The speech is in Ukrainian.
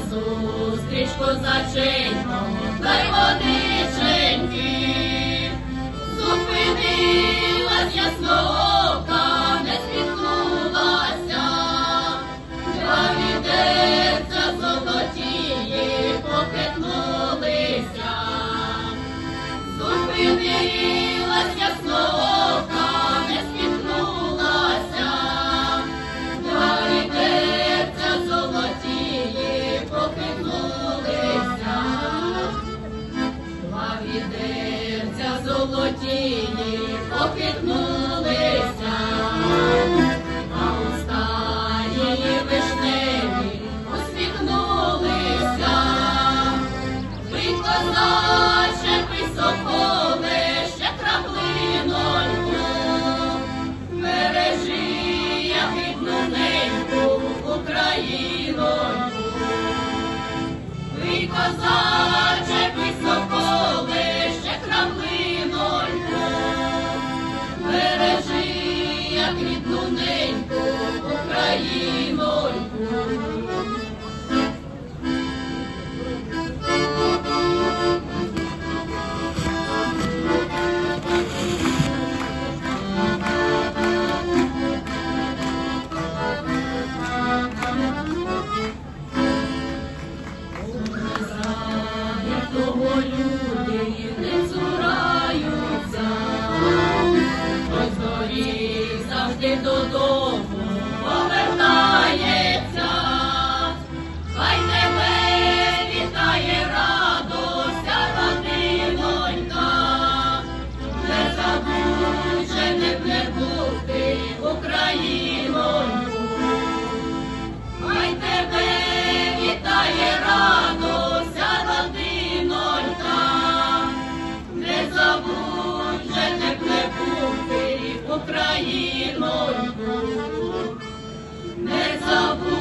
назустріч козаченькому, дай води. Як рідну неньку, Україноньку. Santo Todo. Mezzo